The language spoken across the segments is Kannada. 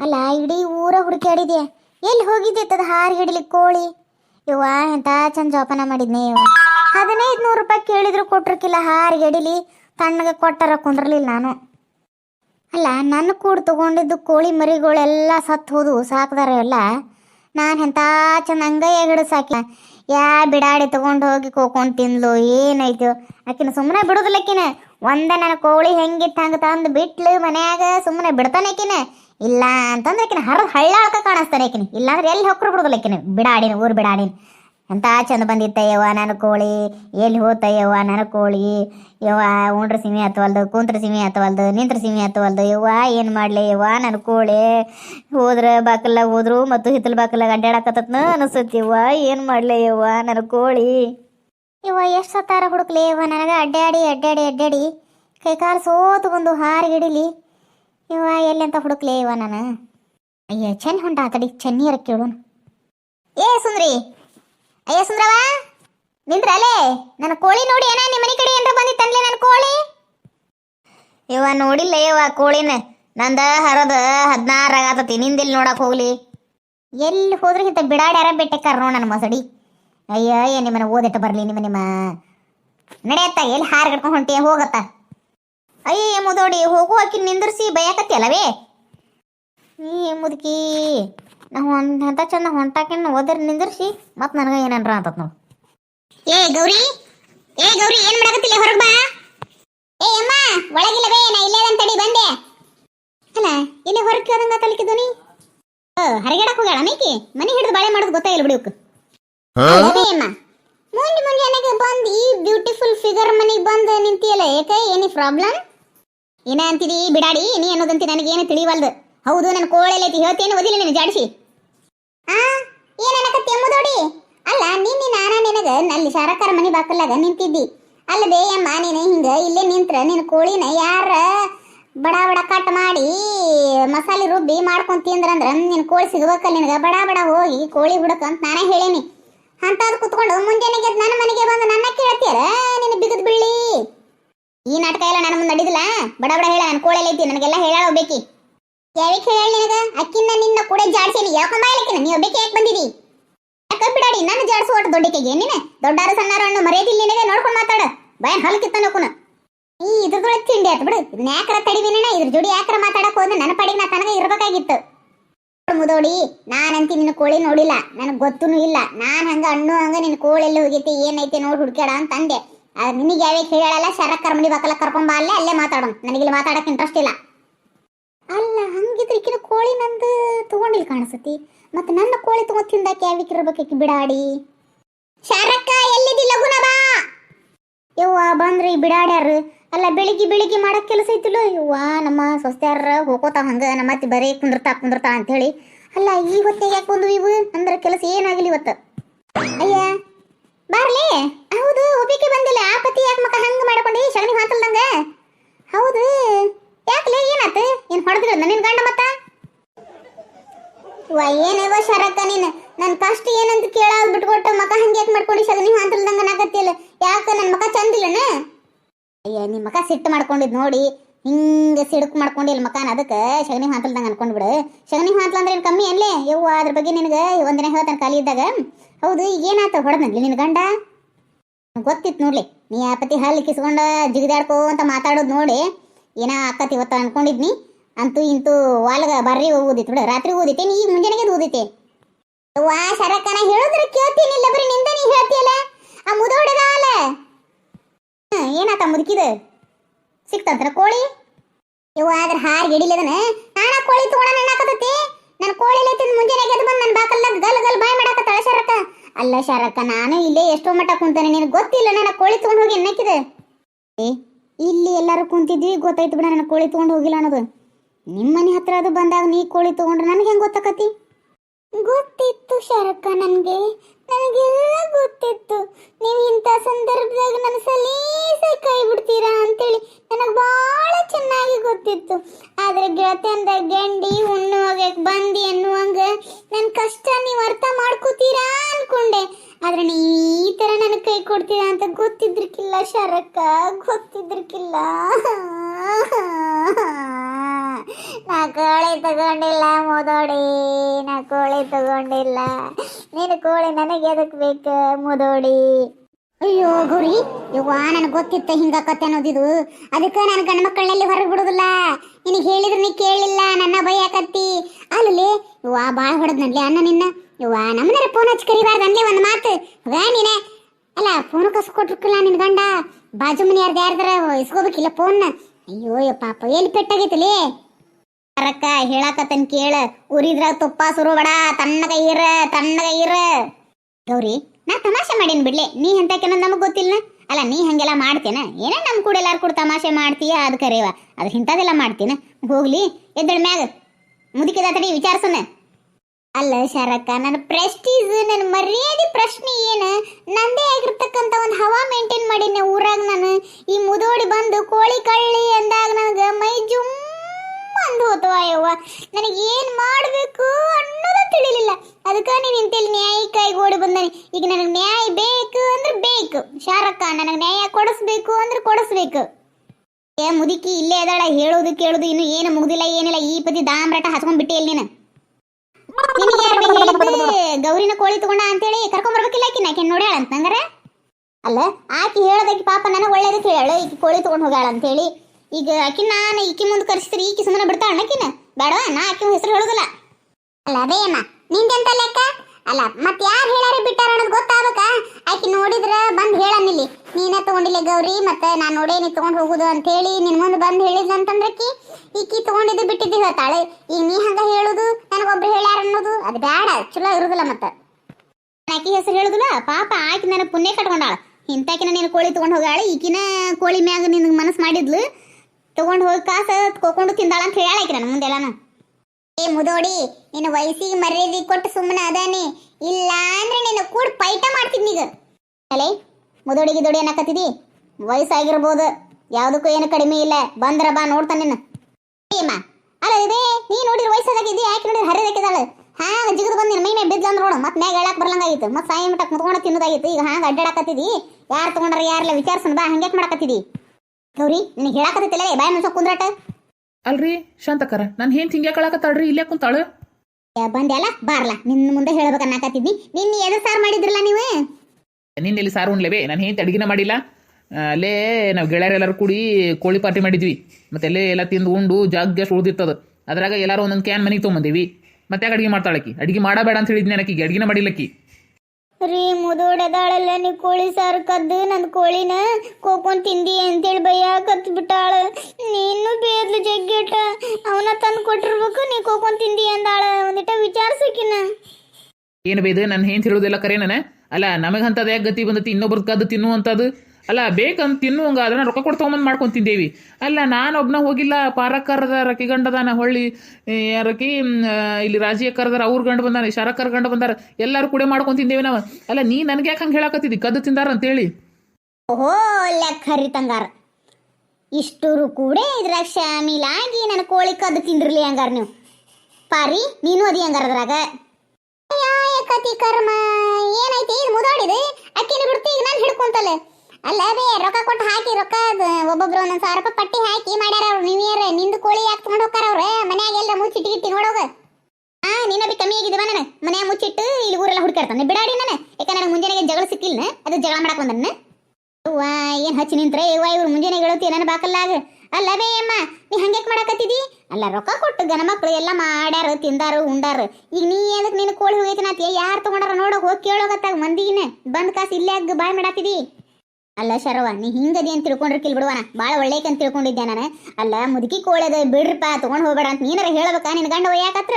ಅಲ್ಲ, ಇಡೀ ಊರ ಹುಡುಕಾಡಿದ್ಯಾ ಎಲ್ಲಿ ಹೋಗಿದ್ದೆ ತದ ಹಾರ್ ಹಿಡಲಿ ಕೋಳಿ? ಇವ್ವ ಎಂತ ಚಂದ ಜೋಪಾನ ಮಾಡಿದ್ನೆ ಇವ ಹದಿನೈದು ನೂರು ರೂಪಾಯಿ ಕೇಳಿದ್ರು ಕೊಟ್ಟಿರ್ಕಿಲ್ಲ ಹಾರ್ ಹಿಡಿಲಿ, ತಣ್ಣಗೆ ಕೊಟ್ಟರ ಕುಂದ್ರಲಿಲ್ಲ ನಾನು. ಅಲ್ಲ, ನನ್ನ ಕೂಡ ತಗೊಂಡಿದ್ದು ಕೋಳಿ ಮರಿಗಳೆಲ್ಲ ಸತ್ತು ಹೋದು, ಸಾಕದಾರ ಎಲ್ಲ. ನಾನು ಎಂತ ಚಂದ ಅಂಗೈಯ ಹಿಡಿದು ಸಾಕಿ ಯಾ ಬಿಡಾಡಿ ತಗೊಂಡು ಹೋಗಿ ಕೋಕೊಂಡು ತಿನ್ಲು ಏನಾಯ್ತು? ಆಕಿನ ಸುಮ್ಮನೆ ಬಿಡುದಿಲ್ಲಕಿನ ಒಂದ ನನ್ನ ಕೋಳಿ ಹೆಂಗಿತ್ತು ಹಂಗೆ ತಂದು ಬಿಟ್ಲು ಮನ್ಯಾಗ ಸುಮ್ಮನೆ ಬಿಡ್ತಾನೆ ಇಲ್ಲ ಅಂತಂದ್ರೆ ಆಕಿನ ಹರಿದು ಹಳ್ಳಾಳ್ಕ ಕಾಣಿಸ್ತಾರೆ ಆಕಿನ ಇಲ್ಲಾಂದ್ರೆ ಎಲ್ಲಿ ಹೊಕ್ಕರು ಬಿಡುದಿಲ್ಲಕಿನ ಬಿಡಾಡಿನ, ಊರು ಬಿಡಾಡಿನ. ಎಂತ ಚಂದ ಬಂದಿತ್ತ ಯವ್ವ ನನ್ನ ಕೋಳಿ. ಎಲ್ಲಿ ಹೋತ ಯವ್ವ ನನ್ನ ಕೋಳಿ. ಯವ್ವ ಉಂಡ್ರ ಸಿಮಿ ಹತ್ತವಲ್ದು ಕುಂತ್ರ ಸಿಮಿ ಹತ್ತವಲ್ದು ನಿಂತ್ರ ಸಿಮಿ ಹತ್ತವಲ್ದು ಯವ್ವ ಏನು ಮಾಡಲಿ ಯವ್ವ ನನ್ನ ಕೋಳಿ. ಹೋದ್ರ ಬಾಕಲ್ಲಾಗ ಹೋದ್ರು ಮತ್ತು ಹಿತ್ತಲ ಬಾಕಲಾಗ ಅನಿಸುತ್ತೆ ಯವ್ವ. ಏನು ಮಾಡಲಿ ಯವ್ವ ನನ್ನ ಕೋಳಿ. ಯವ್ವ ಎಷ್ಟು ಸತ್ತಾರ ಹುಡುಕ್ಲಿ ಯವ್ವ. ನನಗೆ ಅಡ್ಡಾಡಿ ಅಡ್ಡಾಡಿ ಅಡ್ಡಾಡಿ ಕೈಕಾಲು ಸೋತು ಬಂದು ಹಾರಿ ಯವ್ವ ಎಲ್ಲಿ ಅಂತ ಹುಡುಕ್ಲಿ ಯವ್ವ ನಾನು? ಅಯ್ಯ ಚೆನ್ನ ಹೊಂಟ ಆತಡಿ ಚೆನ್ನೀರ ಕೇಳೋಣ ಏ, ಸುಂದ್ರಿ. ಅಯ್ಯ ಸುಂದ್ರವ ನಿಂದ್ರಲೇ ನನ್ನ ಕೋಳಿ ನೋಡಿ ಏನ ನಿಮ್ಮ ಮನೆ ಕಡೆ ಏನ್ರ ಬಂದಿತ್ತನ್ಲಿ ನನ್ನ ಕೋಳಿ? ಇವ ನೋಡಿಲ್ಲ ಇವ ಕೋಳಿನ. ನಂದ ಹರದ ಹದಿನಾರು ಆಗತತಿ. ನಿಂದಿಲ್ ನೋಡಕ್ ಹೋಗ್ಲಿ. ಎಲ್ಲಿ ಹೋದ್ರೆ ಇಂತ ಬಿಡಾಡ್ಯಾರ ಬೆಟ್ಟಕ್ಕಾರ ನೋಡ ನನ್ನ ಮಸಡಿ. ಅಯ್ಯ ಏ ನಿಮ್ಮನ್ನ ಓದಿಟ್ಟು ಬರ್ಲಿ ನಿಮ್ಮ ನಿಮ್ಮ. ನಡೆಯತ್ತ ಎಲ್ಲಿ ಹಾರ್ ಕಟ್ಕೊಂಡು ಹೊಂಟಿ ಹೋಗತ್ತ. ಅಯ್ಯ ಮುದೋಡಿ ಹೋಗು ಹಾಕಿ ನಿಂದ್ರಿಸಿ ಬಯಕತ್ತಿ ಅಲ್ಲವೇ ನೀ ಮುದುಕಿ ನಾ ಹೊನ್ ಎಂತ ಚಂದ ಹೊಂಟಾಕಿನ ಓದರ್ ನಿಂದ್ರಿಸಿ ಮತ್ತೆ ನನಗೆ ಏನನ್ರ ಅಂತತ್ ನೋಡು. ಏ ಗೌರಿ ಏ ಗೌರಿ ಏನ್ ಮಾಡಕತ್ತಿಲ್ಲ ಹೊರಗೆ ಬಾ. ಏ ಅಮ್ಮ ಒಳಗಿಲ್ಲವೇ ನಾ ಇಲ್ಲೇ ತಡಿ ಬಂದೆ. ಅಲ್ಲ ಇಲ್ಲಿ ಹೊರಗೆ ಕೇಳಂಗ ಓ ಹರಗೆಡಕ್ ಹೋಗ್ಯಾಳ ಮೇಕಿ ಮನೆ ಹಿಡಿದು ಬಾಳೆ ಮಾಡೋದು ಗೊತ್ತಾಗಿಲ್ಲ ಬಿಡುಕ್ ಅಲ್ಲವೇ ಅಮ್ಮ ಮುಂಜಿ ಮುಂಜಾನೆಗೆ ಬಂದು ಈ ಬ್ಯೂಟಿಫುಲ್ ಫಿಗರ್ ಮನೆಗೆ ಬಂದು ನಿಂತಿಯಲ್ಲ ಏಕೆ ಏನಿ ಪ್ರಾಬ್ಲಮ್ ಏನ ಬಿಡಾಡಿ, ನೀ ಅನ್ನೋದಂತಿ ನನಗೇನು ತಿಳಿವಲ್ದು. ಹೌದು ನನ್ನ ಕೋಳೆಲ್ಲೈತಿ ಹೇಳ್ತೇನೆ ಓದಿಲ್ಲ ನೀನು, ಜಾಡಿಸಿ. ಆ, ಏನನ್ನಕತ್ತಿ ಎಂಬುದೋಡಿ ಅಲ್ಲ, ನಿನ್ನೆ ನಾನ ನಿನಗ ನಲ್ಲಿ ಶಾರಕಾರ ಮನಿ ಬಾಕಲ್ಲಾಗ ನಿಂತಿದ್ದಿ. ಅಲ್ಲದೆ ಅಮ್ಮ, ನೀನು ಹಿಂಗ ಇಲ್ಲೇ ನಿಂತ್ರ ನಿನ್ನ ಕೋಳಿನ ಯಾರ ಬಡ ಬಡ ಕಟ್ ಮಾಡಿ ಮಸಾಲೆ ರುಬ್ಬಿ ಮಾಡ್ಕೊಂಡ್ ತಿಂದ್ರಂದ್ರ ನಿನ್ನ ಕೋಳಿ ಸಿಗ್ಬೇಕಲ್ಲ ನಿನಗ? ಬಡ ಬಡ ಹೋಗಿ ಕೋಳಿ ಬಿಡಕ ಅಂತ ನಾನೇ ಹೇಳೇನಿ. ಅಂತ ಕುತ್ಕೊಂಡು ಮುಂಜಾನೆಗೆ ನನ್ನ ಮನೆಗೆ ಬಂದು ನನ್ನ ಕೇಳ್ತೀರ ನಿನ್ನ ಬಿಗದ್ ಬಿಳ್ಳಿ ಈ ನಾಟಕ ಎಲ್ಲ ನನ್ನ ಮುಂದೆ ನಡೀದಿಲ್ಲ? ಬಡ ಬಡ ಹೇಳ ನನ್ನ ಕೋಳಿ ಐತಿ ನನಗೆಲ್ಲ ಹೇಳ ಬೇಕಿ ಯಾವಿಕ್ ಹೇಳ ನಿನಗ? ಅಕ್ಕಿನ ನಿನ್ನ ಕೂಡ ಜಾಡ್ಸೇನಿ ಯಾಕೊಂಬ ಇಲ್ಲಕಿನ ನೀ ಬೇಕೆ ಯಾಕೆ ಬಂದಿದಿ? ಯಾಕ ಬಿಡಾಡಿ, ನನ್ನ ಜಾಡ್ಸು ಒಟ್ಟು ದೊಡ್ಡಕೆಗೆ ನೀನೆ ದೊಡ್ಡಾರು ಸಣ್ಣಾರು ಅಣ್ಣ ಮರ್ಯಾದಿಲ್ಲ ನಿನಗೆ ನೋಡ್ಕೊಂಡು ಮಾತಾಡ. ಬಯನ್ ಹಲ್ ಕಿತ್ತ ನೋಕುನ ಈ ಇದ್ರದೊಳಗೆ ತಿಂಡಿ ಆಯ್ತು ಬಿಡು. ಇದನ್ನ ಯಾಕರ ತಡಿವಿನ ಇದ್ರ ಜೋಡಿ ಯಾಕರ ಮಾತಾಡಕ್ ಹೋದ್ರೆ ನನ್ನ ಪಾಡಿಗೆ ನಾ ತನಗ ಇರ್ಬೇಕಾಗಿತ್ತು. ಮುದೋಡಿ, ನಾನಂತಿ ನಿನ್ನ ಕೋಳಿ ನೋಡಿಲ್ಲ. ನನಗೆ ಗೊತ್ತೂ ಇಲ್ಲ. ನಾನು ಹಂಗ ಅಣ್ಣು ಹಂಗ ನಿನ್ನ ಕೋಳಿ ಎಲ್ಲಿ ಹೋಗೈತಿ ಏನೈತಿ ನೋಡಿ ಹುಡ್ಕ್ಯಾಡ ಅಂತ ಆದ್ರೆ ನಿನಗೆ ಯಾವಾಗ ಹೇಳಲ್ಲ? ಶರಕ್ಕರ್ ಕರ್ಮಣಿ ಬಾಕಲ ಕರ್ಕೊಂಬ ಅಲ್ಲೇ ಅಲ್ಲೇ ಮಾತಾಡೋಣ ನನಗಿಲ್ಲಿ ಮಾತಾಡಕ್ಕೆ ಇಂಟ್ರೆಸ್ಟ್ ಇಲ್ಲ. ಅಲ್ಲ, ಹಂಗಿದ್ರೆ ಕೋಳಿ ನಂದು ತಗೊಂಡಿಲ್ಲ ಕಾಣಿಸತಿ. ಮತ್ತೆ ನನ್ನ ಕೋಳಿ ತಗೊಂಡ್ ತಿಂದಾಕ ಯಾವಿಕ್ ಇರ್ಬೇಕು ಬಿಡಾಡಿ? ಶಾರಕ್ಕ, ಎಲ್ಲಿದಿ ಲಗುನ ಬಾ? ಯವ್ವ, ಬಂದ್ರಿ ಬಿಡಾಡ್ಯಾರ. ಅಲ್ಲ, ಬೆಳಿಗ್ಗೆ ಬೆಳಿಗ್ಗೆ ಮಾಡಕ್ ಕೆಲಸ ಐತಿಲ್ಲ? ಯವ್ವ, ನಮ್ಮ ಸೊಸ್ತ್ಯಾರ ಹೋಗೋತಾವ ಹಂಗ. ನಮ್ಮ ಅತ್ತಿ ಬರೀ ಕುಂದಿರ್ತಾ ಕುಂದಿರ್ತಾ ಅಂತೇಳಿ. ಅಲ್ಲ, ಈ ಹೊತ್ತಿಗೆ ಯಾಕೆ ಬಂದು ಇವು? ಅಂದ್ರೆ ಕೆಲಸ ಏನಾಗಲಿ ಇವತ್ತು ಅಯ್ಯ ಬಾರ್ಲಿ ಹೌದು ಒಬ್ಬಿಕೆ ಬಂದಿಲ್ಲ ಆ ಪತಿ ಯಾಕೆ ಮಕ್ಕ ಹಂಗ ಮಾಡ್ಕೊಂಡಿ ಶಗಣಿ ಹಾತಲ್ದಂಗ ಹೌದು ಯಾಕಲೇ ಏನಾತ ಏನ್ ಹೊಡೆದಿಲ್ಲ ನಿನ್ ಗಂಡ ಮತ್ತ ವಾ ಏನವ ಶರಕ್ಕ ನೀನ್ ನನ್ ಕಷ್ಟ ಏನಂತ ಕೇಳೋದ್ ಬಿಟ್ಕೊಟ್ಟು ಮಕ ಹಂಗೆ ಯಾಕೆ ಮಾಡ್ಕೊಂಡು ಶಗಣಿ ಹಾತಲ್ದಂಗ ನಾಕತ್ತಿಲ್ಲ ಯಾಕ ನನ್ ಮಕ ಚಂದಿಲ್ಲನ ಅಯ್ಯ ನಿಮ್ ಮಕ ಸಿಟ್ಟು ಮಾಡ್ಕೊಂಡಿದ್ ನೋಡಿ, ಹಿಂಗ ಸಿಡುಕ್ ಮಾಡ್ಕೊಂಡಿಲ್ಲ ಮಕಾನ್. ಅದಕ್ಕೆ ಶಗಣಿ ಹಾಂತಲ್ದಂಗೆ ಅನ್ಕೊಂಡ್ಬಿಡು ಶಗಣಿ ಹಾಂತಲ್ ಅಂದ್ರೆ ಏನು ಕಮ್ಮಿ ಅಲ್ಲೇ ಯವ್ವ, ಅದ್ರ ಬಗ್ಗೆ ನಿನಗೆ ಒಂದಿನ ಹೇಳ್ತಾನೆ ಖಾಲಿ ಇದ್ದಾಗ. ಹೌದು ಈಗ ಏನಾತ ಹೊಡೆದ್ನಲ್ಲಿ ನಿನ್ ಗಂಡ? ಗೊತ್ತಿತ್ತು ನೋಡ್ಲಿ. ನೀ ಆ ಹಲ್ಲಿ ಕಿಸ್ಕೊಂಡ ಜಿಗಿದಾಡ್ಕೋ ಅಂತ ಮಾತಾಡೋದು ನೋಡಿ. ಏನ ಆಕತಿ ಇವತ್ತು ಅನ್ಕೊಂಡಿದ್ನಿ. ಅಂತೂ ಇಂತೂ ವಾಲ್ಗ ಬರ್ರಿ ಓದಿತ್ತು ಬಿಡು. ರಾತ್ರಿ ಓದಿತ್ತೆ ನೀ ಈಗ ಮುಂಜಾನೆಗೆ ಓದಿತ್ತೆ ವಾ ಸರಕನ ಹೇಳಿದ್ರೆ ಕೇಳ್ತೀನಿಲ್ಲ ಬರೀ ನಿಂದ ನೀ ಹೇಳ್ತೀಯಲ್ಲ? ಆ ಮುದೋಡದ ಅಲ್ಲ ಏನಾತ ಮುದುಕಿದ? ಸಿಕ್ತಂತ್ರ ಕೋಳಿ? ಇವ ಆದ್ರ ಹಾರ್ ಗಿಡಿಲದನ ನಾನ ಕೋಳಿ ತಗೊಂಡ ಅನ್ನಕತ್ತತಿ ನನ್ನ ಕೋಳಿ ತಿಂದು ಮುಂಜಾನೆ ಗೆದ್ದು ಬಂದು ನನ್ನ ಬಾಕಲ್ಲ ಗಲ್ ಗಲ್ ಬಾಯ್ ಮಾಡಕ ಶರಕ್ಕ. ಅಲ್ಲ ಶರಕ ನಾನು ಇಲ್ಲೇ ಎಷ್ಟೋ ಮಟ್ಟ ಕುಂತಾನೆ. ನಿನಗೆ ಗೊತ್ತಿಲ್ಲ ನನ್ನ ಕೋಳಿ ತಗೊಂಡು ಹೋಗಿ ಎನ್ನಕ್ಕಿದೆ ಏ, ಇಲ್ಲಿ ಎಲ್ಲರೂ ಕುಂತಿದ್ವಿ. ಗೊತ್ತಾಯ್ತು ಬಿಡ ನನ್ನ ಕೋಳಿ ತಗೊಂಡು ಹೋಗಿಲ್ಲ ಅನ್ನೋದು. ನಿಮ್ಮ ಮನೆ ಹತ್ರ ಅದು ಬಂದಾಗ ನೀ ಕೋಳಿ ತಗೊಂಡ್ರೆ ನನಗೆ ಹೆಂಗೆ ಗೊತ್ತಾಕತಿ ಗೊತ್ತಿತ್ತು ಶರಕ ನನಗೆ. ನನಗೆಲ್ಲ ಗೊತ್ತಿತ್ತು. ನೀವು ಇಂಥ ಸಂದರ್ಭದಾಗ ನನ್ನ ಸಲೀಸಾಗಿ ಕೈ ಬಿಡ್ತೀರಾ ಅಂತೇಳಿ ನನಗೆ ಭಾಳ ಚೆನ್ನಾಗಿ ಗೊತ್ತಿತ್ತು. ಆದರೆ ಗೆಳತಿಯಂದ ಗೆಂಡಿ ಉಣ್ಣುವಾಗ ಬಂದಿ ಅನ್ನುವಂಗ ನನ್ನ ಕಷ್ಟ ನೀವು ಅರ್ಥ ಮಾಡ್ಕೋತೀರಾ ಅನ್ಕೊಂಡೆ. ಆದರೆ ನೀ ಈ ಥರ ನನಗೆ ಕೈ ಕೊಡ್ತೀರಾ ಅಂತ ಗೊತ್ತಿದ್ರಕ್ಕಿಲ್ಲ ಶಾರಕ್ಕ ಗೊತ್ತಿದ್ರಕ್ಕಿಲ್ಲ ನಾ ಕೋಳಿ ತಗೊಂಡಿಲ್ಲ ಮುದೋಡಿ, ನಾ ಕೋಳಿ ತಗೊಂಡಿಲ್ಲ. ನೀನು ಕೋಳಿ ನನಗೆ ಎದಕ್ ಬೇಕು ಮುದೋಡಿ? ಅಯ್ಯೋ ಗುರಿ, ಯವ್ವ ನನಗೆ ಗೊತ್ತಿತ್ತು ಹಿಂಗಾಕತ್ತೆ ಅನ್ನೋದಿದು. ಅದಕ್ಕೆ ನಾನು ಗಂಡ ಮಕ್ಕಳಲ್ಲಿ ಹೊರಗೆ ಬಿಡುದಿಲ್ಲ. ನಿನಗೆ ಹೇಳಿದ್ರೆ ನೀ ಕೇಳಿಲ್ಲ, ನನ್ನ ಭಯ ಕತ್ತಿ. ಅಲ್ಲಿ ಯವ್ವ ಭಾಳ ಹೊಡೆದ್ನಲ್ಲಿ ಅನ್ನ ನಿನ್ನ? ಯವ್ವ ನಮ್ಮನೆ ಫೋನ್ ಹಚ್ಚಿ ಕರಿಬಾರ್ದು ಅನ್ಲಿ ಒಂದು ಮಾತು. ಹೋಗ ನೀನೆ? ಅಲ್ಲ ಫೋನ್ ಕಸ್ ಕೊಟ್ಟಿರ್ಕಿಲ್ಲ ನಿನ್ ಗಂಡ? ಬಾಜು ಮನೆ ಯಾರ್ದು ಯಾರ್ದಾರ ಇಸ್ಕೋಬೇಕಿಲ್ಲ ಫೋನ್ ಅಯ್ಯೋ ಪಾಪ ಎಲ್ಲಿ ಪೆಟ್ಟಾಗೈತಲಿ? ಕರಕ್ಕ ಹೇಳಾಕತ್ತನ್ ಕೇಳ. ಉರಿದ್ರ ತುಪ್ಪ ಸುರುಬೇಡ ತಣ್ಣಗ ಇರ ತಣ್ಣಗ ಇರ ಗೌರಿ. ನಾ ತಮಾಷೆ ಮಾಡೀನಿ ಬಿಡ್ಲೆ. ನೀ ಎಂತಕ್ಕೆ ನಮಗ್ ಗೊತ್ತಿಲ್ಲ ಅಲ್ಲ, ನೀ ಹಂಗೆಲ್ಲ ಮಾಡ್ತೇನ? ಏನೇ ನಮ್ಮ ಕೂಡ ಎಲ್ಲಾರು ಕೂಡ ತಮಾಷೆ ಮಾಡ್ತೀಯ, ಅದ್ ಕರೆಯವ ಅದ್ರ ಇಂಥದೆಲ್ಲ ಮಾಡ್ತೀನ? ಹೋಗ್ಲಿ, ಎದ್ದಳ ಮ್ಯಾಗ. ಮುದುಕಿದ ತಡಿ ವಿಚಾರಿಸನ. ಅಲ್ಲ ಶರಕ್ಕ ನನ್ನ ಪ್ರೆಸ್ಟೀಜ್ ನನ್ನ ಮರ್ಯಾದೆ ಪ್ರಶ್ನೆ ಏನು? ನಂದೇ ಆಗಿರ್ತಕ್ಕಂಥ ಒಂದು ಹವಾ ಮೇಂಟೈನ್ ಮಾಡೀನಿ ಊರಾಗ ನಾನು. ಈ ಮುದೋಡಿ ಬಂದು ಕೋಳಿ ಕಳ್ಳಿ ಅಂದಾಗ ನನಗೆ ಮೈ ಜುಮ್ ಅಂದು ಹೋತವ ನನಗೆ ಏನು ಮಾಡಬೇಕು ಅನ್ನೋದು ತಿಳಿಲಿಲ್ಲ. ಅದಕ್ಕೆ ನೀನು ಇಂತೇಳಿ ನ್ಯಾಯಕ್ಕಾಗಿ ಓಡಿ ಬಂದಾನೆ. ಈಗ ನನಗೆ ನ್ಯಾಯ ಬೇಕು ಅಂದ್ರೆ ಬೇಕು. ಶಾರಕ್ಕ, ನನಗೆ ನ್ಯಾಯ ಕೊಡಿಸ್ಬೇಕು ಅಂದ್ರೆ ಕೊಡಿಸ್ಬೇಕು. ಏ, ಮುದುಕಿ, ಇಲ್ಲೇ ಅದಾಳ. ಹೇಳೋದು ಕೇಳೋದು ಇನ್ನು ಏನು ಮುಗ್ದಿಲ್ಲ, ಏನಿಲ್ಲ. ಈ ಪತಿ ದಾಮ್ರಾಟ ಹಚ್ಕೊಂಡ್ ಬಿಟ್ಟೆ ಇಲ್ಲಿ ನೀನು ಗೌರಿನ ಕೋಳಿ ತಗೊಂಡ ಅಂತೇಳಿ ಕರ್ಕೊಂಡ್ ಬರ್ಬೇಕಿಲ್ಲ ಆಕೆ ನೋಡ್ಯಾಳ ಅಂತ ನಂಗರ ಅಲ್ಲ, ಆಕಿ ಹೇಳೋದಕ್ಕೆ ಪಾಪ ನನಗೆ ಒಳ್ಳೇದಕ್ಕೆ ಹೇಳು ಈಕಿ ಕೋಳಿ ತಗೊಂಡು ಹೋಗ್ಯಾಳ ಅಂತೇಳಿ ಈಗ ಆಕಿ ನಾನು ಈಕಿ ಮುಂದೆ ಕರೆಸಿದ್ರೆ ಈಕಿ ಸುಮ್ಮನೆ ಬಿಡ್ತಾಳ ಅಣ್ಣಕಿನ ಬೇಡವಾ? ನಾ ಆಕಿ ಹೆಸರು ಹೇಳುದಿಲ್ಲ. ಅಲ್ಲ ಅದೇ ಅಮ್ಮ, ನಿಂದೆಂತ ಲೆಕ್ಕ? ಅಲ್ಲ, ಮತ್ತೆ ಯಾರು ಹೇಳಾರ ಬಿಟ್ಟಾರ ಅನ್ನೋದು ಗೊತ್ತಾಗಬೇಕ? ಆಕಿ ನೋಡಿದ್ರ ಬಂದ್ ಹೇಳನ್ನಿಲ್ಲಿ ನೀನೇ ತಗೊಂಡಿಲ್ಲ ಗೌರಿ, ಮತ್ತೆ ನಾನು ನೋಡೇ ನೀ ತಗೊಂಡ್ ಹೋಗುದು ಅಂತ ಹೇಳಿ ನಿನ್ ಮುಂದೆ ಬಂದ್ ಹೇಳಿದ್ಲ ಅಂತಂದ್ರಕಿ ಈಕಿ ತಗೊಂಡಿದ್ದು ಬಿಟ್ಟಿದ್ದು ಹೇಳ್ತಾಳೆ. ಈಗ ನೀ ಹಂಗ ಹೇಳುದು? ನನಗೊಬ್ರು ಹೇಳ್ಯಾರ ಅನ್ನೋದು? ಅದು ಬೇಡ ಚಲೋ ಇರುದಿಲ್ಲ ಮತ್ತೆ. ಆಕಿ ಹೆಸರು ಹೇಳುದಿಲ್ಲ? ಪಾಪ ಆಕಿ ನನ್ನ ಪುಣ್ಯ ಕಟ್ಕೊಂಡಾಳ. ಇಂತಾಕಿನ ನೀನು ಕೋಳಿ ತಗೊಂಡ್ ಹೋಗಾಳ ಈಕಿನ ಕೋಳಿ ಮ್ಯಾಗ ನಿನ್ ಮನಸ್ಸು ಮಾಡಿದ್ಲು. ತಗೊಂಡ್ ಹೋಗಿ ಕಾಸ ಕೊಕೊಂಡು ತಿಂದಾಳ ಅಂತ ಹೇಳಾಕಿ ನಾನು ಮುಂದೆಲ್ಲಾನು ಏ ಮುದೋಡಿ, ನಿನ್ನ ವಯಸ್ಸಿಗೆ ಮರ್ಯಾದೆ ಕೊಟ್ಟು ಸುಮ್ಮನೆ ಅದಾನೆ ಇಲ್ಲ ಅಂದ್ರೆ ನಿನ್ನ ಕೂಡ ಪೈಟ ಮಾಡ್ತಿದ್ನಿ ಈಗ. ಅಲೇ ಮುದೋಡಿ ಗಿದೋಡಿ ಅನ್ನಕತ್ತಿದಿ? ವಯಸ್ಸಾಗಿರ್ಬೋದು. ಯಾವುದಕ್ಕೂ ಏನು ಕಡಿಮೆ ಇಲ್ಲ. ಬಂದ್ರ ಬಾ, ನೋಡ್ತಾನೆ ನಿನ್ನ. ಏಮ್ಮ ಅಲ್ಲ ಇದೇ ನೀ ನೋಡಿದ್ರೆ ವಯಸ್ಸಾಗಿದ್ದಿ ಯಾಕೆ ನೋಡಿದ್ರೆ ಹರಿದಾಕಿದಾಳೆ ಹಾ ಜಿಗದು ನಿನ್ನ ಮೈ ಮೇಲೆ ಬಿದ್ಲ ನೋಡು. ಮತ್ತೆ ಮ್ಯಾಗ ಹೇಳಕ್ ಬರ್ಲಂಗಾಗಿತ್ತು ಮತ್ತೆ ಸಾಯಿ ಮುತ್ಕೊಂಡು ತಿನ್ನೋದಾಗಿತ್ತು. ಈಗ ಹಾಂಗೆ ಅಡ್ಡಾಡಕತ್ತಿದಿ? ಯಾರು ತಗೊಂಡ್ರ ಯಾರೆಲ್ಲ ವಿಚಾರಿಸನ್ ಬಾ, ಹಂಗ್ಯಾಕ್ ಮಾಡಕತ್ತಿದಿ? ಗೌರಿ ನಿನಗೆ ಹೇಳಕತ್ತಿಲ್ಲ ಬಾಯ್ ಮನ್ಸ ಕುಂದ್ರಾಟ. ಅಲ್ರಿ ಶಾಂತಕರ ನಾನು ಏನ್ ತಿಂಗೆ ಕಳಕತ್ತಾಳ್ರಿ ಇಲ್ಲೇ ಕುಂತಾಳು. ಬಂದ್ಯಲ್ಲ ಬಾರ್ಲ ನಿನ್ನ ಮುಂದೆ ಹೇಳ್ಬೇಕನ್ನಕತ್ತಿದ್ನಿ ನಿನ್ನ ಎದು ಸಾರ್ ಮಾಡಿದ್ರಲ್ಲ ನೀವೇ? ನಿನ್ನ ಇಲ್ಲಿ ಸಾರು ಉಣ್ಲೇವೆ ನಾನು ಏನ್ ಅಡಿಗೆನ ಮಾಡಿಲ್ಲ. ಅಲ್ಲೇ ನಾವು ಗೆಳೆಯರೆಲ್ಲರೂ ಕೂಡಿ ಕೋಳಿ ಪಾರ್ಟಿ ಮಾಡಿದ್ವಿ. ಮತ್ತೆ ಅಲ್ಲೇ ಎಲ್ಲ ತಿಂದು ಉಂಡು ಜಾಗ ಗೆಸ್ಟ್ ಉಳ್ದಿತ್ತದ. ಅದ್ರಾಗ ಎಲ್ಲಾರು ಒಂದೊಂದು ಕ್ಯಾನ್ ಮನೆಗೆ ತೊಗೊಂಬಂದೇವಿ. ಮತ್ತೆ ಅಡಿಗೆ ಮಾಡ್ತಾಳಕಿ ಅಡಿಗೆ ಮಾಡಬೇಡ ಅಂತ ಹೇಳಿದ್ನಿ ನನಗೆ ಅಡಿಗೆನ ಮಾಡಿಲ್ಲಕ್ಕಿ ರೀ ಮುದೋಡದಾಳಲ್ಲ, ನೀ ಕೋಳಿ ಸಾರು ಕದ್ದು ನನ್ನ ಕೋಳಿನ ಕೋಕೊಂಡ್ ತಿಂದಿ ಅಂತೇಳಿ ಬೈಯಾಕತ್ ಬಿಟ್ಟಾಳ ನೀನು ಬೇದ್ಲು ಜಗ್ಗಿಟ್ಟ, ಅವನ ತಂದು ಕೊಟ್ಟಿರ್ಬೇಕು, ನೀ ಕೋಕೊಂಡ್ ತಿಂದಿ ಅಂದಾಳ. ಒಂದಿಟ ವಿಚಾರಿಸಕಿನ. ಏನು ಬೇದು, ನಾನು ಏನು ಹೇಳೋದಿಲ್ಲ ಕರೆ ನಾನು? ಅಲ್ಲ, ನಮಗಂತದ ಯಾಕೆ ಗತಿ ಬಂದತಿ ಇನ್ನೊಬ್ರದ್ದು ಕದ್ದು ತಿನ್ನುವಂಥದ್ದು ಅಲ್ಲ ಬೇಕಂತ ತಿನ್ನುವಂಗ ಅದನ್ನ ರೊಕ್ಕ ಕೊಟ್ಟು ತೊಗೊಂಬಂದು ಮಾಡ್ಕೊಂಡು ತಿಂದೇವಿ. ಅಲ್ಲ ನಾನು ಒಬ್ನ ಹೋಗಿಲ್ಲ ಪಾರಕರದ ರಕಿ ಗಂಡದಾನ ಹೊಳ್ಳಿ ರಕಿ ರಕ್ಕಿ ಮ್, ಆ, ಇಲ್ಲಿ ರಾಜಿ ಕರ್ದಾರ ಅವ್ರ ಗಂಡ ಬಂದಾರ ಶರಕರ್ ಗಂಡ ಬಂದಾರ ಎಲ್ಲರೂ ಕೂಡ ಮಾಡ್ಕೊಂಡು ತಿಂದೇವಿ ನಾವು. ಅಲ್ಲ ನೀ ನನಗೆ ಯಾಕೆ ಹಂಗೆ ಹೇಳಕತ್ತಿದ್ದಿ ಕದ್ದು ತಿಂದಾರ ಅಂತೇಳಿ. ಓಹೋ ಲೆಕ್ಕ ಹರಿತಂಗಾರ ಇಷ್ಟೂರು ಕೂಡ ಇದ್ರಾಗ ಶಾಮೀಲಾಗಿ ನನ್ನ ಕೋಳಿ ಕದ್ದು ತಿಂದ್ರಲಿ ಹಂಗಾರ ನೀವು. ಪಾರಿ ನೀನು ಅದಿ ಹಂಗಾರದ್ರಾಗ ಕತಿ ಕರ್ಮ. ಏನೈತಿ? ಇದು ಮುದಾಡಿದೆ. ಅಕ್ಕಿನ ಬಿಡ್ತಿ ಈಗ ನಾನು ಹಿಡ್ಕೊಂತಲ್ಲ. ಅಲ್ಲ ರೊಕ್ಕ ಕೊಟ್ಟು ಹಾಕಿ, ರೊಕ್ಕ ಒಬ್ಬೊಬ್ರು ಒಂದೊಂದು ಸಾವಿರ ರೂಪಾಯಿ ಪಟ್ಟಿ ಹಾಕಿ ಮಾಡ್ಯಾರ ಅವ್ರು. ನ್ಯೂ ಇಯರ್ ನಿಂದು ಕೋಳಿ ಹಾಕಿ ತಗೊಂಡು ಹೋಗ್ತಾರ ಅವ್ರೆ? ಮನ್ಯಾಗ ಎಲ್ಲ ಮುಚ್ಚಿಟ್ಟು ನೋಡೋಗ ಹಾ ನಿನ್ನ ಬಿ ಕಮ್ಮಿ ಆಗಿದ್ದೀವ ನಾನು? ಮನ್ಯಾಗ ಮುಚ್ಚಿಟ್ಟು ಇಲ್ಲಿ ಊರೆಲ್ಲ ಹುಡುಕಾಡ್ತಾನೆ ಬಿಡಾಡಿ ನಾನು? ಯಾಕೆ ನನಗೆ ಮುಂಜಾನೆಗೆ ಜಗಳ ಸಿಕ್ಕಿಲ್ಲ ಅದು ಜಗಳ ಮಾಡಕ್ ಬಂದನ್ನ ವಾ ಏನ್ ಹಚ್ಚಿ ನಿಂತ್ರೆ? ಇವ ಇವ್ರು ಮುಂಜಾನೆ ಹೇಳುತ್ತಿ ನನ್ನ ಬಾಕಲ್ಲಾಗ ಅಲ್ಲ ಬೇ ಅಮ್ಮ, ನೀ ಹಂಗೆ ಮಾಡಕತ್ತಿದಿ? ಅಲ್ಲ, ರೊಕ್ಕ ಕೊಟ್ಟು ಗನ ಮಕ್ಕಳು ಎಲ್ಲ ಮಾಡ್ಯಾರ, ತಿಂದಾರು, ಉಂಡಾರು. ಈಗ ನೀ ಏನಕ್ಕೆ ನಿನ್ನ ಕೋಳಿ ಹೋಗೈತಿ ನಾತಿ ಯಾರು ತಗೊಂಡಾರ ನೋಡೋ ಹೋಗಿ ಕೇಳೋಗತ್ತಾಗ ಮಂದಿಗಿನ. ಬಂದ್ ಕಾಸು ಇಲ್ಲೇ ಬಾಯ್ ಮಾಡಾತಿದಿ. ಅಲ್ಲ ಶರವ, ನೀ ಹಿಂಗದಿ ಅಂತ ತಿಳ್ಕೊಂಡ್ರಿಕಿಲ್ ಬಿಡುವನ ಭಾಳ ಒಳ್ಳೇಕಂತ ತಿಳ್ಕೊಂಡಿದ್ದೆ ನಾನು. ಅಲ್ಲ, ಮುದುಕಿ ಕೋಳದ ಬಿಡ್ರಪ್ಪ ತಗೊಂಡ್ ಹೋಗ್ಬೇಡ ಅಂತ ನೀನಾರ ಹೇಳಬೇಕಾ ನಿನ್ ಗಂಡ ಒಯ್ಯಾಕತ್ರ?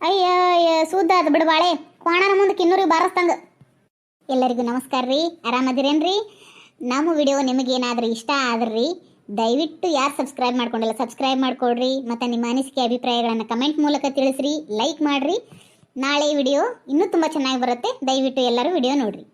ಅಯ್ಯೋ, ಅಯ್ಯ, ಸುದ್ದ ಅದ ಬಿಡು ಬಾಳೆ. ಕೋಣನ ಮುಂದೆ ಕಿನ್ನೂರಿ ಬಾರಸ್ತಂಗ ಎಲ್ಲರಿಗೂ ನಮಸ್ಕಾರ ರೀ. ಆರಾಮದಿರೇನ್ರಿ? ನಮ್ಮ ವಿಡಿಯೋ ನಿಮಗೇನಾದ್ರೂ ಇಷ್ಟ ಆದ್ರಿ, ದಯವಿಟ್ಟು ಯಾರು ಸಬ್ಸ್ಕ್ರೈಬ್ ಮಾಡ್ಕೊಂಡಿಲ್ಲ ಸಬ್ಸ್ಕ್ರೈಬ್ ಮಾಡ್ಕೊಡ್ರಿ. ಮತ್ತು ನಿಮ್ಮ ಅನಿಸಿಕೆ ಅಭಿಪ್ರಾಯಗಳನ್ನು ಕಮೆಂಟ್ ಮೂಲಕ ತಿಳಿಸ್ರಿ ಲೈಕ್ ಮಾಡಿರಿ. ನಾಳೆ ವಿಡಿಯೋ ಇನ್ನೂ ತುಂಬ ಚೆನ್ನಾಗಿ ಬರುತ್ತೆ. ದಯವಿಟ್ಟು ಎಲ್ಲರೂ ವಿಡಿಯೋ ನೋಡ್ರಿ.